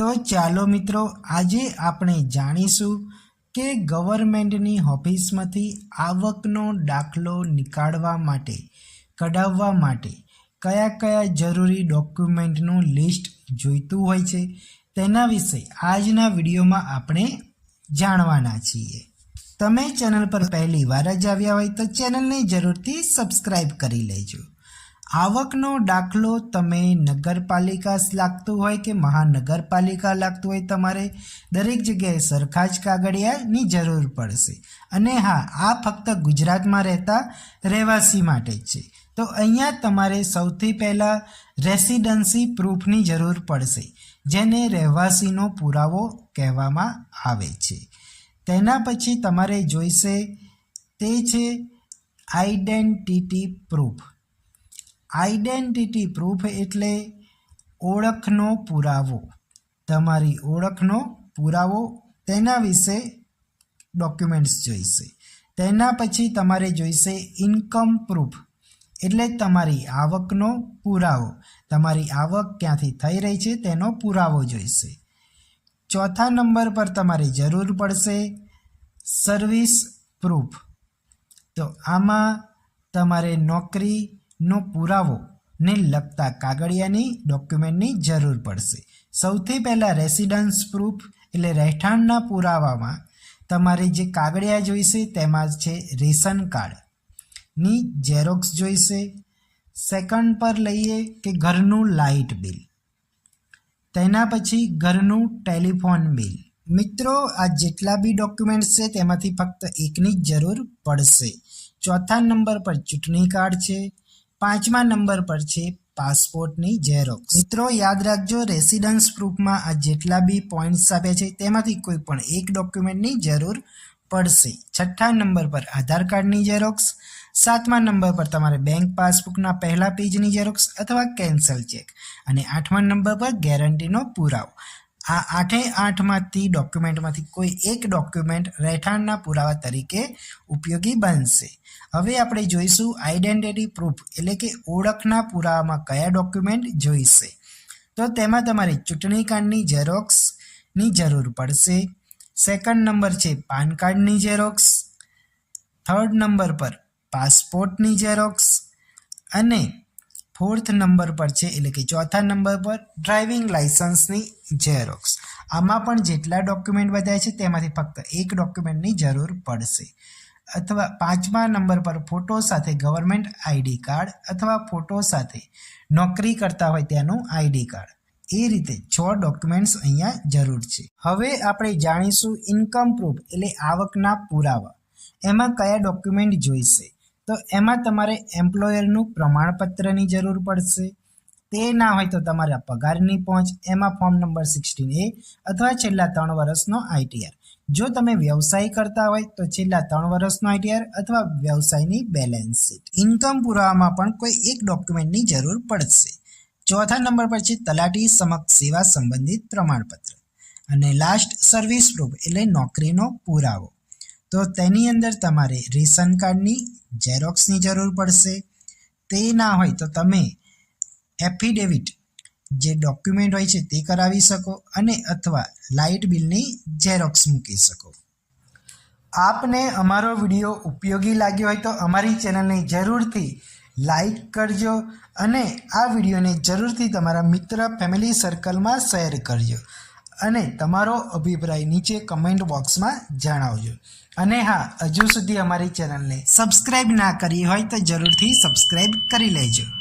તો ચાલો મિત્રો, આજે આપણે જાણીશું કે ગવર્મેન્ટની ઓફિસમાંથી આવકનો દાખલો નીકાળવા માટે, કઢાવવા માટે કયા કયા જરૂરી ડોક્યુમેન્ટનું લિસ્ટ જોઈતું હોય છે, તેના વિશે આજના વિડીયોમાં આપણે જાણવાના છીએ. તમે ચેનલ પર પહેલી વાર જ આવ્યા હોય તો ચેનલને જરૂરથી સબસ્ક્રાઈબ કરી લેજો. આવકનો દાખલો તમે નગરપાલિકા લાગતું હોય કે મહાનગરપાલિકા લાગતું હોય તમારે, દરેક જગ્યાએ સરખા જ કાગળિયાની જરૂર પડશે. અને હા, આ ફક્ત ગુજરાતમાં રહેતા રહેવાસી માટે જ છે. તો અહીંયા તમારે સૌથી પહેલાં રેસિડન્સી પ્રૂફની જરૂર પડશે, જેને રહેવાસીનો પુરાવો કહેવામાં આવે છે. તેના પછી તમારે જોઈશે તે છે આઈડેન્ટિટી પ્રૂફ. આઈડેન્ટિટી પ્રૂફ એટલે ઓળખનો પુરાવો. તમારી ઓળખનો પુરાવો તેના વિશે ડોક્યુમેન્ટ્સ જોઈશે. તેના પછી તમારે જોઈશે ઇન્કમ પ્રૂફ એટલે તમારી આવકનો પુરાવો. તમારી આવક ક્યાંથી થઈ રહી છે તેનો પુરાવો જોઈશે. ચોથા નંબર પર તમારે જરૂર પડશે સર્વિસ પ્રૂફ તો આમાં તમારે નોકરીનો પુરાવો ને લગતા કાગળિયાની ડોક્યુમેન્ટની જરૂર પડશે. સૌથી પહેલાં રેસિડન્સ પ્રૂફ એટલે રહેઠાણના પુરાવામાં તમારે જે કાગળિયા જોઈશે તેમાં છે રેશન કાર્ડની ઝેરોક્સ જોઈશે. સેકન્ડ પર લઈએ કે ઘરનું લાઇટ બિલ. તેના પછી ઘરનું ટેલિફોન બિલ મિત્રો, આ જેટલા બી ડોક્યુમેન્ટ્સ છે તેમાંથી ફક્ત એકની જ જરૂર પડશે. ચોથા નંબર પર ચૂંટણી કાર્ડ છે. પાંચમા નંબર પર છે પાસપોર્ટની ઝેરોક્સ મિત્રો, યાદ રાખજો રેસિડન્સ પ્રૂફમાં આ જેટલા બી પોઈન્ટ્સ આપ્યા છે, તેમાંથી કોઈ પણ એક ડોક્યુમેન્ટની જરૂર પડશે. છઠ્ઠા નંબર પર આધાર કાર્ડની ઝેરોક્સ સાતમા નંબર પર તમારે બેંક પાસબુકના પહેલા પેજની ઝેરોક્સ અથવા કેન્સલ ચેક અને આઠમા નંબર પર ગેરંટીનો પુરાવો. આ આઠે આઠમાંથી ડોક્યુમેન્ટમાંથી કોઈ એક ડોક્યુમેન્ટ રહેઠાણના પુરાવા તરીકે ઉપયોગી બનશે. હવે આપણે જોઈશું આઈડેન્ટિટી પ્રૂફ, એટલે કે ઓળખના પુરાવામાં કયા ડોક્યુમેન્ટ જોઈશે. તો તેમાં તમારે ચૂંટણી કાર્ડની ઝેરોક્સની જરૂર પડશે. સેકન્ડ નંબર છે પાન કાર્ડની ઝેરોક્સ થર્ડ નંબર પર પાસપોર્ટની ઝેરોક્સ અને ફોર્થ નંબર પર છે, એટલે કે ચોથા નંબર પર ડ્રાઇવિંગ લાઇસન્સની ઝેરોક્સ આમાં પણ જેટલા ડોક્યુમેન્ટ બતાવ્યા છે, તેમાંથી ફક્ત એક ડોક્યુમેન્ટની જરૂર પડશે. અથવા પાંચમા નંબર પર ફોટો સાથે ગવર્મેન્ટ આઈડી કાર્ડ અથવા ફોટો સાથે નોકરી કરતા હોય ત્યાંનું આઈડી કાર્ડ એ રીતે છ ડોક્યુમેન્ટ્સ અહીંયા જરૂર છે. હવે આપણે જાણીશું ઇન્કમ પ્રૂફ એટલે આવકના પુરાવા. એમાં કયા ડોક્યુમેન્ટ જોઈશે? તો એમાં તમારે એમ્પ્લોયરનું પ્રમાણપત્રની જરૂર પડશે. તે ના હોય તો તમારા પગારની પહોંચ. એમાં ફોર્મ નંબર સિક્સટીન એ અથવા છેલ્લા ત્રણ વર્ષનો આઈટીઆર જો તમે વ્યવસાય કરતા હોય તો છેલ્લા ત્રણ વર્ષનો આઈટીઆર અથવા વ્યવસાયની બેલેન્સ શીટ ઇન્કમ પુરાવામાં પણ કોઈ એક ડોક્યુમેન્ટની જરૂર પડશે. ચોથા નંબર પર છે તલાટી સમક્ષ સેવા સંબંધિત પ્રમાણપત્ર. અને લાસ્ટ સર્વિસ પ્રૂફ એટલે નોકરીનો પુરાવો. તો તેની અંદર તમારે રેશન કાર્ડની ઝેરોક્સની જરૂર પડશે. તે ના હોય તો તમે એફિડેવિટ જે ડોક્યુમેન્ટ હોય છે તે કરાવી શકો અને અથવા લાઇટ બિલની ઝેરોક્સ મૂકી શકો. આપને અમારો વીડિયો ઉપયોગી લાગ્યો હોય તો અમારી ચેનલને જરૂરથી લાઈક કરજો અને આ વિડીયોને જરૂરથી તમારા મિત્ર ફેમિલી સર્કલમાં શેર કરજો. અને તમારો અભિપ્રાય નીચે કમેન્ટ બોક્સમાં જણાવજો. અને હા, હજુ સુધી અમારી ચેનલને સબસ્ક્રાઈબ ના કરી હોય તો જરૂરથી સબસ્ક્રાઈબ કરી લેજો.